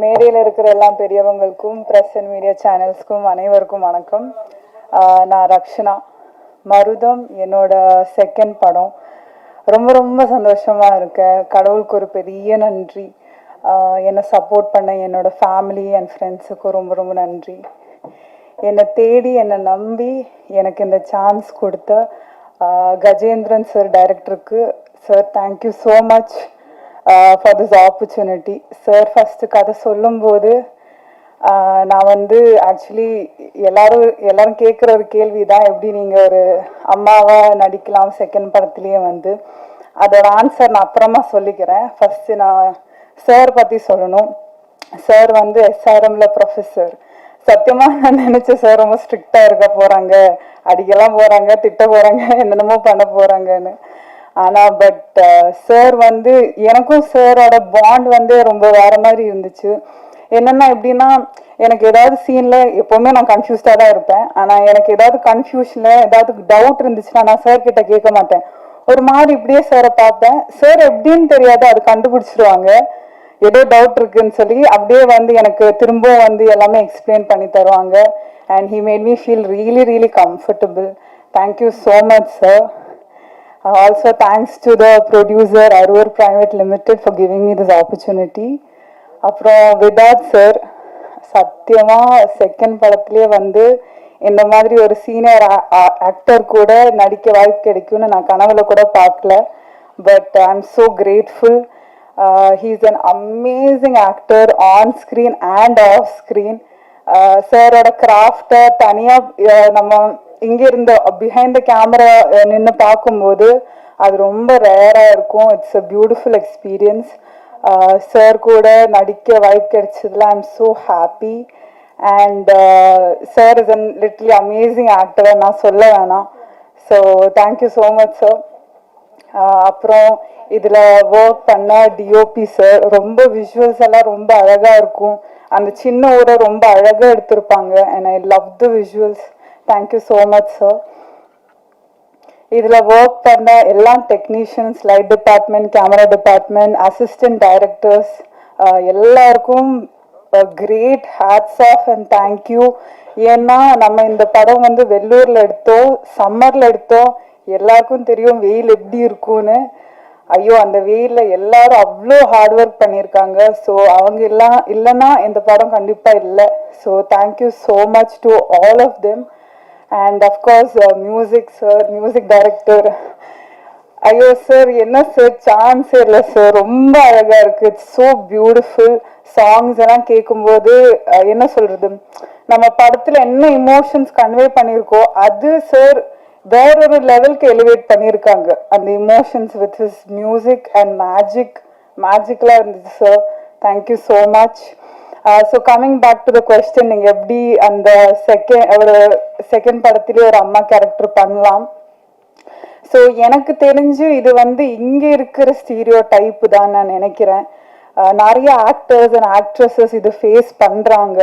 மேடையில் இருக்கிற எல்லா பெரியவங்களுக்கும் ப்ரெஸ் அண்ட் மீடியா சேனல்ஸ்க்கும் அனைவருக்கும் வணக்கம். நான் ரக்ஷனா. மருதம் என்னோட செகண்ட் படம். ரொம்ப ரொம்ப சந்தோஷமாக இருக்கேன் கடவுளுக்கு ஒரு பெரிய நன்றி. என்னை சப்போர்ட் பண்ண என்னோட ஃபேமிலி அண்ட் ஃப்ரெண்ட்ஸுக்கும் ரொம்ப ரொம்ப நன்றி. என்னை தேடி என்னை நம்பி எனக்கு இந்த சான்ஸ் கொடுத்த கஜேந்திரன் சார் டைரக்டருக்கு sir thank you so much for this opportunity sir first கதை சொல்லும்போது uh, நான் வந்து ஆக்சுவலி எல்லாரும் எல்லாரும் கேட்குற ஒரு கேள்வி தான் எப்படி நீங்கள் ஒரு அம்மாவாக நடிக்கலாம் செகண்ட் படத்துலேயே வந்து. அதோட ஆன்சர் நான் அப்புறமா சொல்லிக்கிறேன். ஃபஸ்ட்டு நான் சார் பற்றி சொல்லணும். சார் வந்து எஸ்ஆர்எம்ல ப்ரொஃபஸர் சத்தியமாக நான் நினச்சேன் சார் ரொம்ப ஸ்ட்ரிக்டாக இருக்க போகிறாங்க அடிக்கலாம் போகிறாங்க திட்ட போகிறாங்க என்னென்னமோ பண்ண போகிறாங்கன்னு ஆனால் பட் சார் வந்து எனக்கும் சாரோட பாண்ட் வந்து ரொம்ப வேற மாதிரி இருந்துச்சு. என்னென்னா எப்படின்னா எனக்கு ஏதாவது சீனில் எப்போவுமே நான் கன்ஃபியூஸ்டாக தான் இருப்பேன். ஆனால் எனக்கு ஏதாவது கன்ஃபியூஷனில் ஏதாவது டவுட் இருந்துச்சுன்னா நான் சார் கிட்ட கேட்க மாட்டேன். ஒரு மாதிரி இப்படியே சாரை பார்த்தேன். சார் எப்படின்னு தெரியாது அது கண்டுபிடிச்சிருவாங்க. ஏதோ டவுட் இருக்குன்னு சொல்லி அப்படியே வந்து எனக்கு திரும்பவும் வந்து எல்லாமே எக்ஸ்பிளைன் பண்ணி தருவாங்க. And he made me feel really really comfortable thank you so much sir also thanks to the producer Aroor Private Limited for giving me this opportunity அப்புறம் விதாத் சார் சத்தியமாக செகண்ட் படத்துலேயே வந்து இந்த மாதிரி ஒரு சீனியர் ஆக்டர் கூட நடிக்க வாய்ப்பு கிடைக்கும்னு நான் கனவுல கூட பார்க்கல. But I am so grateful he's an amazing actor on screen and off screen சாரோட கிராஃப்டை தனியாக நம்ம இங்க இருந்த பிஹைண்ட் த கேமரா நின்று பார்க்கும்போது அது ரொம்ப ரேராக இருக்கும். It's a beautiful experience sir கூட நடிக்க வாய்ப்பு கிடைச்சதுல I am so happy and sir is an literally amazing actor நான் சொல்ல வேணாம். So thank you so much sir அப்புறம் இதில் ஒர்க் பண்ண டிஓபி சார் ரொம்ப விஷுவல்ஸ் எல்லாம் ரொம்ப அழகாக இருக்கும். அந்த சின்ன ஊரை ரொம்ப அழகாக எடுத்திருப்பாங்க. And I love the visuals thank you so much sir இதில் ஒர்க் பண்ண எல்லா technicians light department camera department assistant directors எல்லாருக்கும் great hats off and thank you ஏன்னா நம்ம இந்த படம் வந்து வெள்ளூரில் எடுத்தோம் சம்மரில் எடுத்தோம் எல்லாருக்கும் தெரியும் வெயில் எப்படி இருக்கும்னு. ஐயோ அந்த வெயிலில் எல்லாரும் அவ்வளோ ஹார்ட் ஒர்க் பண்ணியிருக்காங்க. ஸோ அவங்க எல்லாம் இல்லைன்னா இந்த படம் கண்டிப்பாக இல்லை. So thank you so much to all of them and of course music sir music director ஐயோ சார் என்ன சார் சான்ஸே இல்லை சார் ரொம்ப அழகா இருக்கு. இட்ஸ் ஸோ பியூட்டிஃபுல் சாங்ஸ் எல்லாம் கேட்கும்போது என்ன சொல்றது? நம்ம படத்துல என்ன இமோஷன்ஸ் கன்வே பண்ணியிருக்கோ அது சார் வேற ஒரு லெவலுக்கு எலிவேட் பண்ணியிருக்காங்க. அந்த emotions with his music and magic மேஜிக்கலாக இருந்துச்சு sir thank you so much so coming back to the question நீங்கள் எப்படி அந்த செகண்ட் ஒரு செகண்ட் படத்துலேயே ஒரு அம்மா கேரக்டர் பண்ணலாம்? ஸோ எனக்கு தெரிஞ்சு இது வந்து இங்கே இருக்கிற ஸ்டீரியோ டைப் தான் நான் நினைக்கிறேன். Uh, நிறைய ஆக்டர்ஸ் அண்ட் ஆக்ட்ரஸஸ் இது ஃபேஸ் பண்றாங்க.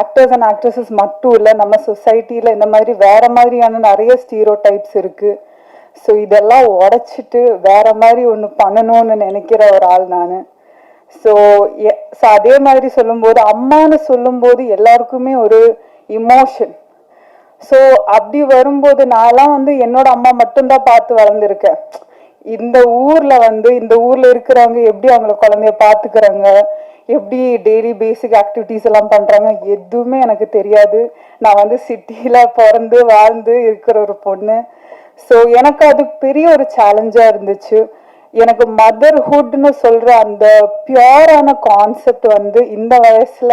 ஆக்டர்ஸ் அண்ட் ஆக்ட்ரஸஸ் மட்டும் இல்லை நம்ம சொசைட்டியில் இந்த மாதிரி வேற மாதிரியான நிறைய ஸ்டீரியோ டைப்ஸ் இருக்கு. ஸோ இதெல்லாம் உடைச்சிட்டு வேற மாதிரி ஒன்று பண்ணணும்னு நினைக்கிற ஒரு ஆள் நான். ஸோ ஸோ அதே மாதிரி சொல்லும்போது அம்மான்னு சொல்லும்போது எல்லாருக்குமே ஒரு இமோஷன் ஸோ அப்படி வரும்போது நான்லாம் வந்து என்னோட அம்மா மட்டும்தான் பார்த்து வளர்ந்துருக்கேன். இந்த ஊர்ல வந்து இந்த ஊர்ல இருக்கிறவங்க எப்படி அவங்கள குழந்தைய பார்த்துக்கிறாங்க? எப்படி டெய்லி பேசிக் ஆக்டிவிட்டீஸ் எல்லாம் பண்றாங்க? எதுவுமே எனக்கு தெரியாது. நான் வந்து சிட்டியில பிறந்து வாழ்ந்து இருக்கிற ஒரு பொண்ணு. ஸோ எனக்கு அது பெரிய ஒரு சேலஞ்சா இருந்துச்சு. எனக்கு மதர்ஹுட்னு சொல்ற அந்த பியூரான கான்செப்ட் வந்து இந்த வயசுல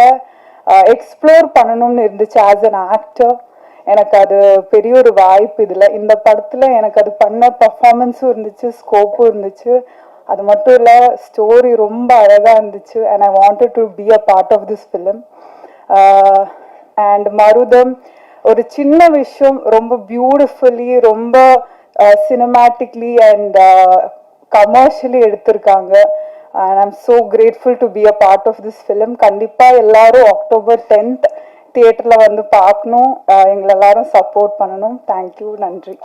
எக்ஸ்ப்ளோர் பண்ணணும்னு இருந்துச்சு ஆஸ் அன் ஆக்டர் எனக்கு அது பெரிய ஒரு வாய்ப்பு இதில். இந்த படத்தில் எனக்கு அது பண்ண பர்ஃபார்மன்ஸும் இருந்துச்சு ஸ்கோப்பும் இருந்துச்சு. அது மட்டும் இல்லை ஸ்டோரி ரொம்ப அழகாக இருந்துச்சு and I wanted to be a part of this film and Marutham ஒரு சின்ன விஷயம் ரொம்ப பியூட்டிஃபுல்லி ரொம்ப சினிமேட்டிக்லி அண்ட் கமர்ஷியலி எடுத்திருக்காங்க. And I'm so grateful to be a part of this film கண்டிப்பாக எல்லாரும் அக்டோபர் டென்த் தியேட்டரில் வந்து பார்க்கணும். எங்களை எல்லாரும் சப்போர்ட் பண்ணணும். தேங்க்யூ நன்றி.